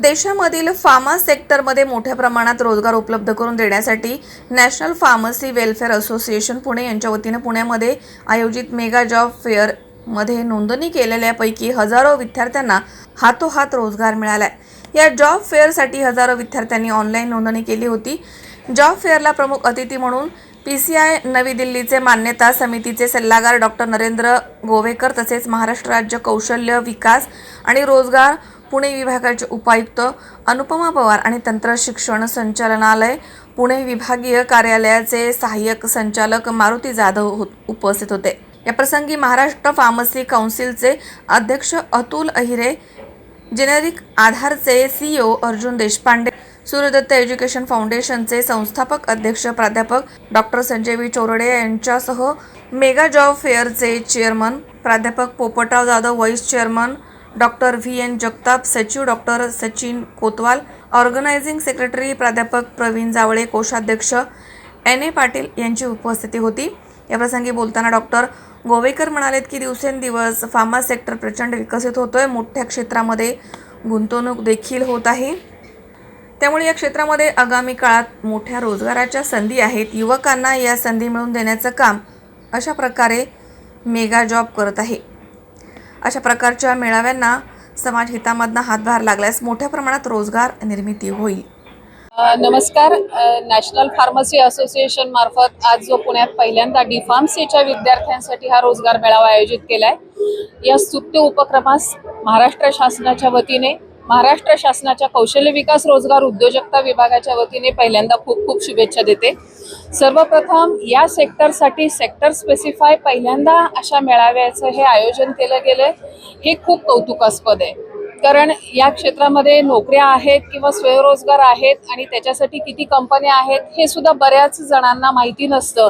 देशामधील फार्मा सेक्टरमध्ये मोठ्या प्रमाणात रोजगार उपलब्ध करून देण्यासाठी national pharmacy welfare association Pune यांच्या वतीनं पुण्यामध्ये आयोजित मेगा जॉब फेअरमध्ये नोंदणी केलेल्यापैकी हजारो विद्यार्थ्यांना हातोहात रोजगार मिळालाय. या जॉब फेअरसाठी हजारो विद्यार्थ्यांनी ऑनलाईन नोंदणी केली होती. जॉब फेअरला प्रमुख अतिथी म्हणून पी सी आय नवी दिल्लीचे मान्यता समितीचे सल्लागार डॉक्टर नरेंद्र गोवेकर तसेच महाराष्ट्र राज्य कौशल्य विकास आणि रोजगार पुणे विभागाचे उपायुक्त अनुपमा पवार आणि तंत्र शिक्षण संचालनालय पुणे विभागीय कार्यालयाचे सहाय्यक संचालक मारुती जाधव हो- उपस्थित होते. या प्रसंगी महाराष्ट्र फार्मसी काउन्सिलचे अध्यक्ष अतुल अहिरे जेनेरिक आधारचे सीईओ अर्जुन देशपांडे सूर्यदत्त एज्युकेशन फाउंडेशनचे संस्थापक अध्यक्ष प्राध्यापक डॉक्टर संजय वी चोरडे यांच्यासह मेगा जॉब फेअरचे चेअरमन प्राध्यापक Popatrao Jadhav vice chairman doctor V N Jagtap सचिव doctor Sachin Kotwal organizing secretary प्राध्यापक प्रवीण जावळे कोषाध्यक्ष एन ए पाटील यांची उपस्थिती होती. याप्रसंगी बोलताना डॉक्टर गोवेकर म्हणालेत की दिवसेंदिवस फार्मा सेक्टर प्रचंड विकसित होतोय. मोठ्या क्षेत्रामध्ये गुंतवणूक देखील होत आहे. त्यामुळे या क्षेत्रामध्ये आगामी काळात मोठ्या रोजगाराच्या संधी आहेत. युवकांना या संधी मिळवून देण्याचं काम अशा प्रकारे मेगा जॉब करत आहे. अशा प्रकारच्या मेळाव्यांना समाज हितामधनं हातभार लागल्यास मोठ्या प्रमाणात रोजगार निर्मिती होईल. नमस्कार. नॅशनल फार्मसी असोसिएशन मार्फत आज जो पुण्यात पहिल्यांदा डीफार्मसीच्या विद्यार्थ्यांसाठी हा रोजगार मेळावा आयोजित केला आहे या स्तुत्य उपक्रमास महाराष्ट्र शासनाच्या वतीने महाराष्ट्र शासनाच्या कौशल्य विकास रोजगार उद्योजकता विभागाच्या वतीने पहिल्यांदा खूप खूप शुभेच्छा देते. सर्वप्रथम या सेक्टरसाठी सेक्टर स्पेसिफाय पहिल्यांदा अशा मेळाव्याचं हे आयोजन केलं गेलं हे खूप कौतुकास्पद आहे. कारण या क्षेत्रामध्ये नोकऱ्या आहेत किंवा स्वयंरोजगार आहेत आणि त्याच्यासाठी किती कंपन्या आहेत हे सुद्धा बऱ्याच जणांना माहिती नसतं.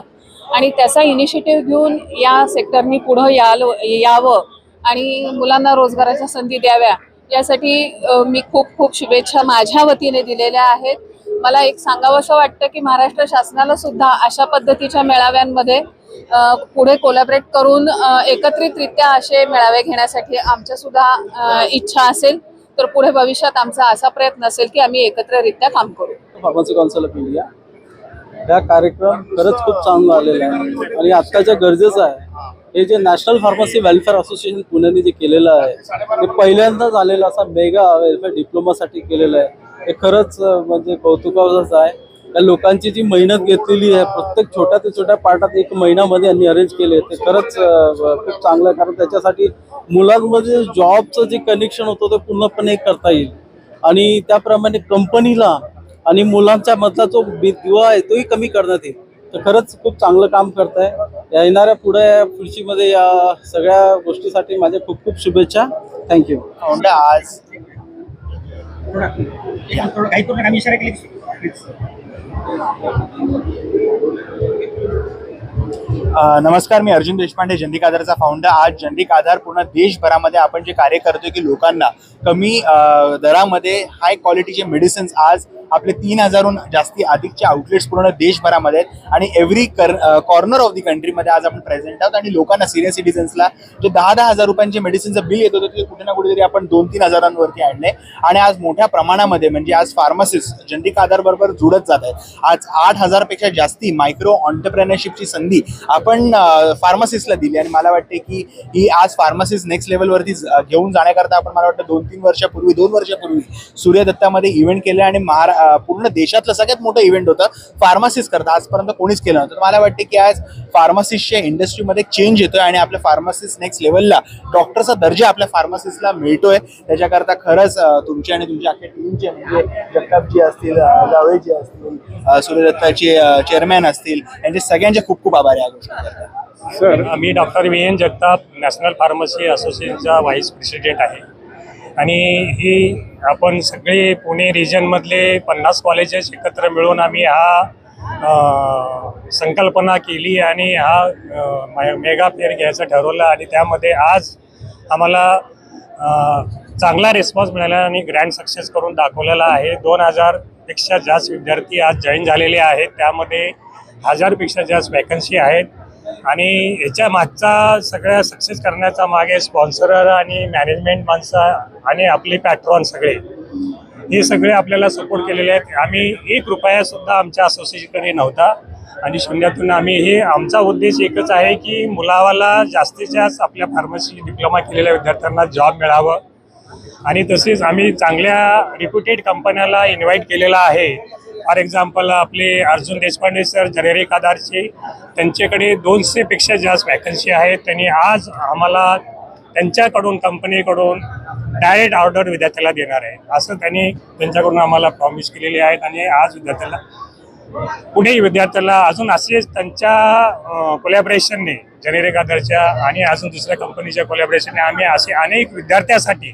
आणि त्याचा इनिशिएटिव्ह घेऊन या सेक्टरनी पुढं याल यावं आणि मुलांना रोजगाराच्या संधी द्याव्या. यासाठी मी खूप खूप शुभेच्छा माझ्या वतीने दिलेल्या आहेत. मला एक सांगावंसं वाटतं की महाराष्ट्र शासनाला सुद्धा अशा पद्धतीच्या मेळाव्यांमध्ये पुढे कोलॅबरेट करून एकत्रितरित्या असे मेळावे घेण्यासाठी आमच्या सुद्धा इच्छा असेल तर पुढे भविष्यात आमचा असा प्रयत्न असेल की आम्ही एकत्ररित्या काम करू. फार्मसी काउन्सिल ऑफ इंडिया हा कार्यक्रम खरंच खूप चांगला आलेला आहे. आणि आत्ताच्या गरजेचं आहे. हे जे नॅशनल फार्मसी वेलफेअर असोसिएशन पुण्याने जे केलेलं आहे ते पहिल्यांदाच आलेलं असा मेगा वेलफेअर डिप्लोमासाठी केलेलं आहे. हे खरंच म्हणजे कौतुकाचं आहे. त्या लोकांची जी मेहनत घेतलेली आहे प्रत्येक छोट्या ते छोट्या पार्टात एक महिन्यामध्ये यांनी अरेंज केले ते खरंच खूप चांगलं आहे. कारण त्याच्यासाठी मुलांमध्ये जॉबचं जे कनेक्शन होतं ते पूर्णपणे करता येईल. आणि त्याप्रमाणे कंपनीला आणि मुलांच्या मधला जो दिवा आहे तोही कमी करण्यात येईल. तर खरंच खूप चांगलं काम करताय. या येणाऱ्या पुढे पुढचीमध्ये या सगळ्या गोष्टीसाठी माझ्या खूप खूप शुभेच्छा. थँक्यू आज. नमस्कार मी अर्जुन देशपांडे जंडिक आधारचा फाउंडर आज जंडिक आधार पूर्ण देशभरामध्ये आपण जे कार्य करतोय की लोकांना कमी दरामध्ये हाय क्वालिटीचे मेडिसिन्स आज आपले तीन हजारहून जास्ती अधिकचे आउटलेट्स पूर्ण देशभरामध्ये आहेत. आणि एव्हरी कॉर्नर ऑफ दी कंट्रीमध्ये आज आपण प्रेझेंट आहोत. आणि लोकांना सिनियर सिटीजन्सला जे दहा दहा हजार रुपयांचे मेडिसिनचं बिल येत होतं ते कुठे ना कुठेतरी आपण दोन तीन हजारांवरती आणले. आणि आज मोठ्या प्रमाणामध्ये म्हणजे आज फार्मसिस्ट जनरिक आधारबरोबर जुळत जात आहेत. आज आठ हजारपेक्षा जास्ती मायक्रो ऑन्टरप्रेनरशिपची संधी आपण फार्मसिस्टला दिली. आणि मला वाटते की ही आज फार्मसिस्ट नेक्स्ट लेवलवरती घेऊन जाण्याकरता आपण मला वाटतं दोन तीन वर्षापूर्वी दोन वर्षापूर्वी सूर्यदत्तामध्ये इव्हेंट केलं आणि महारा पूर्ण देशातलं सगळ्यात मोठं इव्हेंट होतं. फार्मसिस्ट करता. आजपर्यंत कोणीच केलं नव्हतं. तर मला वाटते की आज फार्मसिस्टच्या इंडस्ट्रीमध्ये चेंज येतोय आणि आपल्या फार्मसिस्ट नेक्स्ट लेवलला डॉक्टरचा दर्जा आपल्या फार्मसिस्टला मिळतोय. त्याच्याकरता खरंच अं, तुमचे आणि तुमच्या अख्ख्या टीमचे म्हणजे जगतापजी असतील जावेजी असतील सूर्यदत्ताचे चेअरमॅन असतील यांचे सगळ्यांचे खूप खूप आभार आहे या गोष्टीकरता मी doctor V. N. Jagtap national pharmacy असोसिएशनचा vice president आहे. आणि ही आपण सगळे पुणे रिजनमधले पन्नास कॉलेजेस एकत्र मिळून आम्ही हा संकल्पना केली आणि हा मेगा फेअर घ्यायचं ठरवलं आणि त्यामध्ये आज आम्हाला चांगला रिस्पॉन्स मिळाला आणि ग्रँड सक्सेस करून दाखवलेला आहे. दोन हजारपेक्षा जास्त विद्यार्थी आज जॉईन झालेले आहेत. त्यामध्ये हजारपेक्षा जास्त वॅकन्सी आहेत. आणि ह्याच्या मागचा सगळ्या सक्सेस करण्याचा मागे स्पॉन्सर आणि मॅनेजमेंट माणसं आणि आपले पॅट्रॉन सगळे हे सगळे आपल्याला सपोर्ट केलेले आहेत. आम्ही एक रुपयासुद्धा आमच्या असोसिएशनकडे नव्हता आणि शून्यातून आम्ही हे आमचा उद्देश एकच आहे की मुलावाला जास्तीत जास्त आपल्या फार्मसी डिप्लोमा केलेल्या विद्यार्थ्यांना जॉब मिळावं. आणि तसेच आम्ही चांगल्या रिप्युटेड कंपन्याला इन्व्हाइट केलेला आहे. फॉर एक्झाम्पल आपले अर्जुन देशपांडे सर जनेरिक आधारचे त्यांच्याकडे दोनशेपेक्षा जास्त वॅकन्सी आहेत. त्यांनी आज आम्हाला त्यांच्याकडून कंपनीकडून डायरेक्ट ऑर्डर विद्यार्थ्याला देणार आहे. असं त्यांनी त्यांच्याकडून आम्हाला प्रॉमिस केलेली आहेत आणि आज विद्यार्थ्याला पुढेही विद्यार्थ्याला अजून असेच त्यांच्या कोलॅबरेशनने जनेरिक आधारच्या आणि अजून दुसऱ्या कंपनीच्या कोलॅबरेशनने आम्ही असे अनेक विद्यार्थ्यासाठी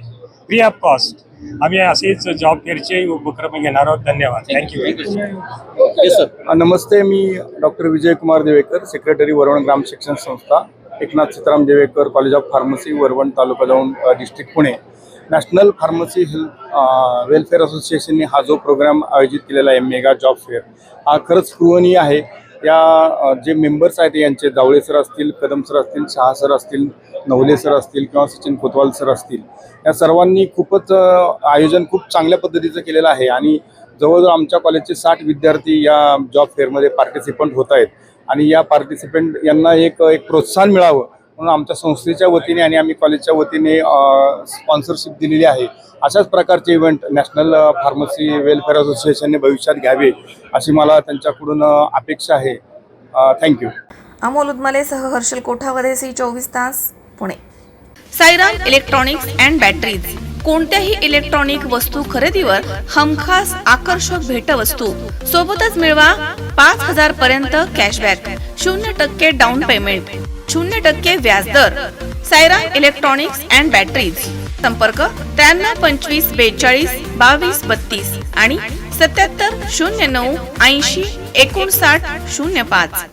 फ्री ऑफ कॉस्ट आम्ही असेच जॉब फेअरचे उपक्रम घेणार आहोत. धन्यवाद. थँक्यू येस सर नमस्ते मी डॉक्टर विजयकुमार देवेकर सेक्रेटरी वरवण ग्राम शिक्षण संस्था Eknath Sitaram Devekar college of pharmacy Varvan taluka जाऊन district Pune. National pharmacy health welfare असोसिएशनने हा जो प्रोग्राम आयोजित केलेला आहे मेगा जॉब फेअर हा खरंच स्पृहणीय आहे. या जे मेंबर्स आहेत यांचे जावळे सर असतील कदम सर असतील शहा सर असतील नवले सर असतील किंवा सचिन कोतवाल सर असतील या सर्वांनी खूपच आयोजन खूप चांगल्या पद्धतीचं केलेलं आहे. आणि जवळजवळ आमच्या कॉलेजचे साठ विद्यार्थी या जॉब फेअरमध्ये पार्टिसिपंट होत आहेत. आणि या पार्टिसिपंट यांना एक एक प्रोत्साहन मिळावं म्हणून आमच्या संस्थेच्या वतीने आणि आम्ही कॉलेजच्या वतीने स्पॉन्सरशिप दिलेली आहे. अशाच प्रकारचे इव्हेंट नॅशनल फार्मसी वेलफेअर असोसिएशनने भविष्यात घ्यावे अशी मला त्यांच्याकडून अपेक्षा आहे. थँक्यू अमोल उदमलेसह हर्षल कोठावदे सी चोवीस तास Pune. Sairam electronics and batteries कोणत्याही इलेक्ट्रॉनिक वस्तू खरेदीवर हमखास आकर्षक भेटवस्तू. सोबतच मिळवा पाच हजार पर्यंत कॅशबॅक शून्य टक्के डाऊन पेमेंट शून्य टक्के व्याजदर. Saira electronics and batteries. संपर्क त्र्याण्णव पंचवीस बेचाळीस बावीस बत्तीस आणि सत्याहत्तर शून्य नऊ ऐंशी एकोणसाठ शून्य पाच.